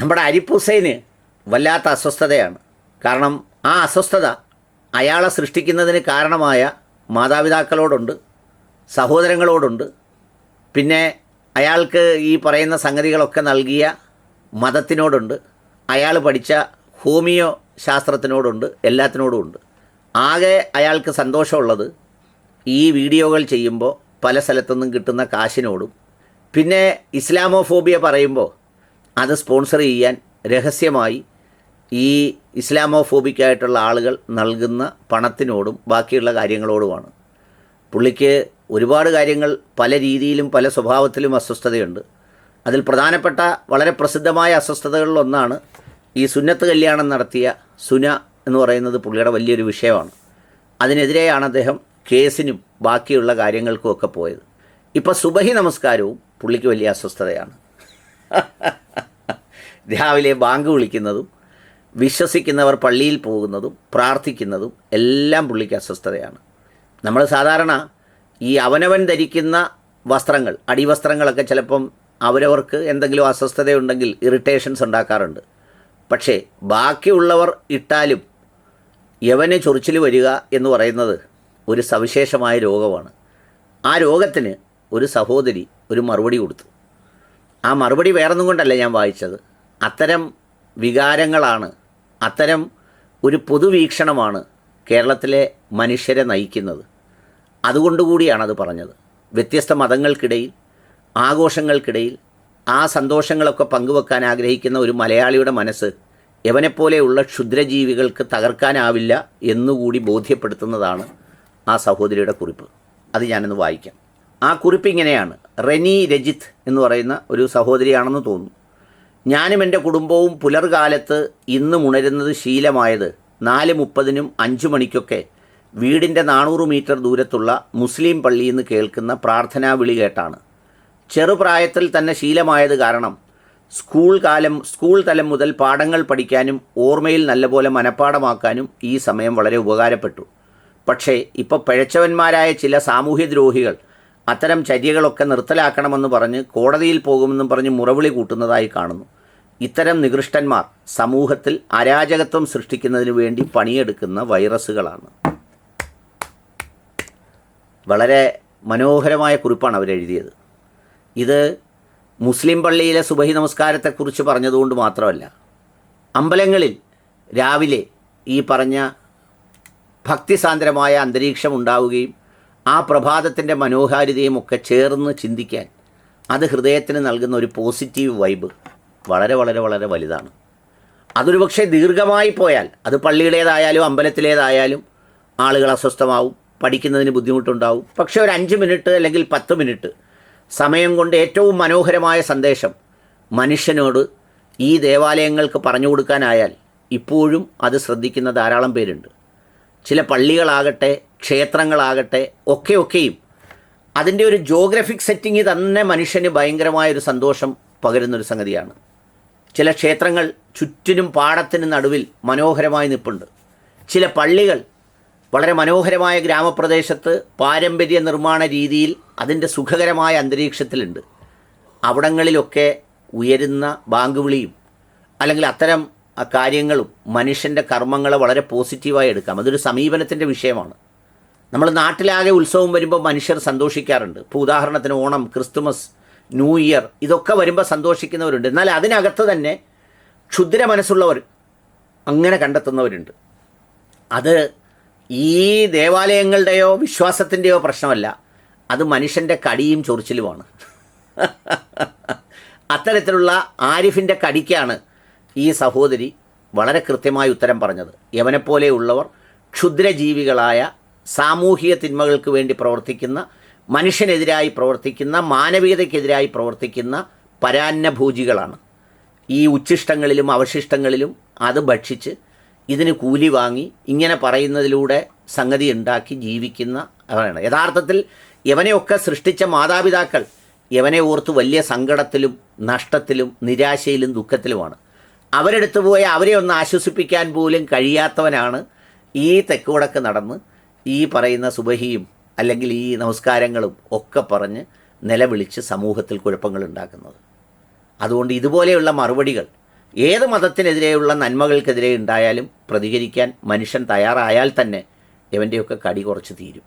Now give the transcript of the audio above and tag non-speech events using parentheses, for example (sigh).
നമ്മുടെ അരിഫ് ഹുസൈന് വല്ലാത്ത അസ്വസ്ഥതയാണ്. കാരണം ആ അസ്വസ്ഥത അയാളെ സൃഷ്ടിക്കുന്നതിന് കാരണമായ മാതാപിതാക്കളോടുണ്ട് സഹോദരങ്ങളോടുണ്ട്. പിന്നെ അയാൾക്ക് ഈ പറയുന്ന സംഗതികളൊക്കെ നൽകിയ മതത്തിനോടുണ്ട്. അയാൾ പഠിച്ച ഹോമിയോ ശാസ്ത്രത്തിനോടുണ്ട് എല്ലാത്തിനോടും ഉണ്ട് ആകെ അയാൾക്ക് സന്തോഷമുള്ളത് ഈ വീഡിയോകൾ ചെയ്യുമ്പോൾ പല സ്ഥലത്തുനിന്നും കിട്ടുന്ന കാശിനോടും. പിന്നെ ഇസ്ലാമോഫോബിയ പറയുമ്പോൾ അത് സ്പോൺസർ ചെയ്യാൻ രഹസ്യമായി ഈ ഇസ്ലാമോഫോബിക്കായിട്ടുള്ള ആളുകൾ നൽകുന്ന പണത്തിനോടും ബാക്കിയുള്ള കാര്യങ്ങളോടുമാണ്. പുള്ളിക്ക് ഒരുപാട് കാര്യങ്ങൾ പല രീതിയിലും പല സ്വഭാവത്തിലും അസ്വസ്ഥതയുണ്ട്. അതിൽ പ്രധാനപ്പെട്ട വളരെ പ്രസിദ്ധമായ അസ്വസ്ഥതകളിലൊന്നാണ് ഈ സുന്നത്ത് കല്യാണം നടത്തിയ സുന എന്ന് പറയുന്നത് പുള്ളിയുടെ വലിയൊരു വിഷയമാണ്. അതിനെതിരെയാണ് അദ്ദേഹം കേസിനും ബാക്കിയുള്ള കാര്യങ്ങൾക്കും ഒക്കെ പോയത്. ഇപ്പോൾ സുബഹി നമസ്കാരവും പുള്ളിക്ക് വലിയ അസ്വസ്ഥതയാണ്. (laughs) രാവിലെ ബാങ്ക് വിളിക്കുന്നതും വിശ്വസിക്കുന്നവർ പള്ളിയിൽ പോകുന്നതും പ്രാർത്ഥിക്കുന്നതും എല്ലാം പുള്ളിക്ക് അസ്വസ്ഥതയാണ്. നമ്മൾ സാധാരണ ഈ അവനവൻ ധരിക്കുന്ന വസ്ത്രങ്ങൾ അടിവസ്ത്രങ്ങളൊക്കെ ചിലപ്പം അവരവർക്ക് എന്തെങ്കിലും അസ്വസ്ഥതയുണ്ടെങ്കിൽ ഇറിറ്റേഷൻസ് ഉണ്ടാക്കാറുണ്ട്. പക്ഷേ ബാക്കിയുള്ളവർ ഇട്ടാലും യവന് ചൊറിച്ചിൽ വരിക എന്ന് പറയുന്നത് ഒരു സവിശേഷമായ രോഗമാണ്. ആ രോഗത്തിന് ഒരു സഹോദരി ഒരു മറുപടി കൊടുത്തു. ആ മറുപടി വേറൊന്നും കൊണ്ടല്ല ഞാൻ വായിച്ചത്. അത്തരം വികാരങ്ങളാണ് അത്തരം ഒരു പൊതുവീക്ഷണമാണ് കേരളത്തിലെ മനുഷ്യരെ നയിക്കുന്നത്. അതുകൊണ്ടുകൂടിയാണ് അത് പറഞ്ഞത്. വ്യത്യസ്ത മതങ്ങൾക്കിടയിൽ ആഘോഷങ്ങൾക്കിടയിൽ ആ സന്തോഷങ്ങളൊക്കെ പങ്കുവെക്കാൻ ആഗ്രഹിക്കുന്ന ഒരു മലയാളിയുടെ മനസ്സ് എവനെപ്പോലെയുള്ള ക്ഷുദ്രജീവികൾക്ക് തകർക്കാനാവില്ല എന്നുകൂടി ബോധ്യപ്പെടുത്തുന്നതാണ് ആ സഹോദരിയുടെ കുറിപ്പ്. അത് ഞാനൊന്ന് വായിക്കാം. ആ കുറിപ്പ് ഇങ്ങനെയാണ്. റെനി രജിത്ത് എന്ന് പറയുന്ന ഒരു സഹോദരിയാണെന്ന് തോന്നുന്നു. ഞാനും എന്റെ കുടുംബവും പുലർകാലത്ത് ഇന്നും ഉണരുന്നത് ശീലമായത് നാല് മുപ്പതിനും അഞ്ച് മണിക്കൊക്കെ വീടിന്റെ നാനൂറ് മീറ്റർ ദൂരത്തുള്ള മുസ്ലിം പള്ളിയിൽ നിന്ന് കേൾക്കുന്ന പ്രാർത്ഥനാ വിളി കേട്ടാണ്. ചെറുപ്രായത്തിൽ തന്നെ ശീലമായത് കാരണം സ്കൂൾ കാലം സ്കൂൾ തലം മുതൽ പാഠങ്ങൾ പഠിക്കാനും ഓർമ്മയിൽ നല്ലപോലെ മനഃപ്പാടമാക്കാനും ഈ സമയം വളരെ ഉപകാരപ്പെട്ടു. പക്ഷേ ഇപ്പോൾ പിഴച്ചവന്മാരായ ചില സാമൂഹ്യദ്രോഹികൾ അത്തരം ചര്യകളൊക്കെ നിർത്തലാക്കണമെന്ന് പറഞ്ഞ് കോടതിയിൽ പോകുമെന്നും പറഞ്ഞ് മുറവിളി കൂട്ടുന്നതായി കാണുന്നു. ഇത്തരം നികൃഷ്ടന്മാർ സമൂഹത്തിൽ അരാജകത്വം സൃഷ്ടിക്കുന്നതിന് വേണ്ടി പണിയെടുക്കുന്ന വൈറസുകളാണ്. വളരെ മനോഹരമായ കുറിപ്പാണ് അവരെഴുതിയത് ഇത് മുസ്ലിം പള്ളിയിലെ സുബഹി നമസ്കാരത്തെക്കുറിച്ച് പറഞ്ഞതുകൊണ്ട് മാത്രമല്ല അമ്പലങ്ങളിൽ രാവിലെ ഈ പറഞ്ഞ ഭക്തിസാന്ദ്രമായ അന്തരീക്ഷം ഉണ്ടാവുകയും ആ പ്രഭാതത്തിന്റെ മനോഹാരിതയും ഒക്കെ ചേർന്ന് ചിന്തിക്കാൻ അത് ഹൃദയത്തിന് നൽകുന്ന ഒരു പോസിറ്റീവ് വൈബ് വളരെ വളരെ വളരെ വലുതാണ്. അതൊരു പക്ഷേ ദീർഘമായി പോയാൽ അത് പള്ളിയുടേതായാലും അമ്പലത്തിലേതായാലും ആളുകൾ അസ്വസ്ഥമാവും പഠിക്കുന്നതിന് ബുദ്ധിമുട്ടുണ്ടാവും. പക്ഷേ ഒരു അഞ്ച് മിനിറ്റ് അല്ലെങ്കിൽ പത്ത് മിനിറ്റ് സമയം കൊണ്ട് ഏറ്റവും മനോഹരമായ സന്ദേശം മനുഷ്യനോട് ഈ ദേവാലയങ്ങൾക്ക് പറഞ്ഞു കൊടുക്കാനായാൽ ഇപ്പോഴും അത് ശ്രദ്ധിക്കുന്ന ധാരാളം പേരുണ്ട്. ചില പള്ളികളാകട്ടെ ക്ഷേത്രങ്ങളാകട്ടെ ഒക്കെ ഒക്കെയും അതിന്റെ ഒരു ജോഗ്രഫിക് സെറ്റിംഗ് തന്നെ മനുഷ്യന് ഭയങ്കരമായൊരു സന്തോഷം പകരുന്നൊരു സംഗതിയാണ്. ചില ക്ഷേത്രങ്ങൾ ചുറ്റിനും പാടത്തിനും നടുവിൽ മനോഹരമായി നിൽപ്പുണ്ട്. ചില പള്ളികൾ വളരെ മനോഹരമായ ഗ്രാമപ്രദേശത്ത് പാരമ്പര്യ നിർമ്മാണ രീതിയിൽ അതിന്റെ സുഖകരമായ അന്തരീക്ഷത്തിലുണ്ട്. അവിടങ്ങളിലൊക്കെ ഉയരുന്ന ബാങ്ക് വിളിയും അല്ലെങ്കിൽ അത്തരം കാര്യങ്ങളും മനുഷ്യന്റെ കർമ്മങ്ങളെ വളരെ പോസിറ്റീവായി എടുക്കാം. അതൊരു സമീപനത്തിന്റെ വിഷയമാണ്. നമ്മൾ നാട്ടിലാകെ ഉത്സവം വരുമ്പോൾ മനുഷ്യർ സന്തോഷിക്കാറുണ്ട്. ഇപ്പോൾ ഉദാഹരണത്തിന് ഓണം ക്രിസ്തുമസ് ന്യൂ ഇയർ ഇതൊക്കെ വരുമ്പോൾ സന്തോഷിക്കുന്നവരുണ്ട്. എന്നാൽ അതിനകത്ത് തന്നെ ക്ഷുദ്ര മനസ്സുള്ളവർ അങ്ങനെ കണ്ടെത്തുന്നവരുണ്ട്. അത് ഈ ദേവാലയങ്ങളുടെയോ വിശ്വാസത്തിന്റെയോ പ്രശ്നമല്ല. അത് മനുഷ്യന്റെ കടിയും ചൊറിച്ചിലുമാണ്. (laughs) അത്തരത്തിലുള്ള ആരിഫിന്റെ കടിക്കാണ് ഈ സഹോദരി വളരെ കൃത്യമായി ഉത്തരം പറഞ്ഞത്. യവനെപ്പോലെയുള്ളവർ ക്ഷുദ്രജീവികളായ സാമൂഹിക തിന്മകൾക്ക് വേണ്ടി പ്രവർത്തിക്കുന്ന മനുഷ്യനെതിരായി പ്രവർത്തിക്കുന്ന മാനവികതയ്ക്കെതിരായി പ്രവർത്തിക്കുന്ന പരാന്നഭൂജികളാണ്. ഈ ഉച്ഛിഷ്ടങ്ങളിലും അവശിഷ്ടങ്ങളിലും അത് ഭക്ഷിച്ച് ഇതിന് കൂലി വാങ്ങി ഇങ്ങനെ പറയുന്നതിലൂടെ സംഗതി ഉണ്ടാക്കി ജീവിക്കുന്ന അവരാണ് യഥാർത്ഥത്തിൽ യവനെയൊക്കെ സൃഷ്ടിച്ച മാതാപിതാക്കൾ യവനെ ഓർത്ത് വലിയ സങ്കടത്തിലും നഷ്ടത്തിലും നിരാശയിലും ദുഃഖത്തിലുമാണ്. അവരെടുത്തു പോയി അവരെ ഒന്ന് ആശ്വസിപ്പിക്കാൻ പോലും കഴിയാത്തവനാണ് ഈ തെക്കുവടക്ക് നടന്ന് ഈ പറയുന്ന സുബഹിയും അല്ലെങ്കിൽ ഈ നമസ്കാരങ്ങളും ഒക്കെ പറഞ്ഞ് നിലവിളിച്ച് സമൂഹത്തിൽ കുഴപ്പങ്ങൾ ഉണ്ടാക്കുന്നത്. അതുകൊണ്ട് ഇതുപോലെയുള്ള മറുപടികൾ ഏത് മതത്തിനെതിരെയുള്ള നന്മകൾക്കെതിരെ ഉണ്ടായാലും പ്രതികരിക്കാൻ മനുഷ്യൻ തയ്യാറായാൽ തന്നെ ഇവന്റെയൊക്കെ കടി കുറച്ച് തീരും.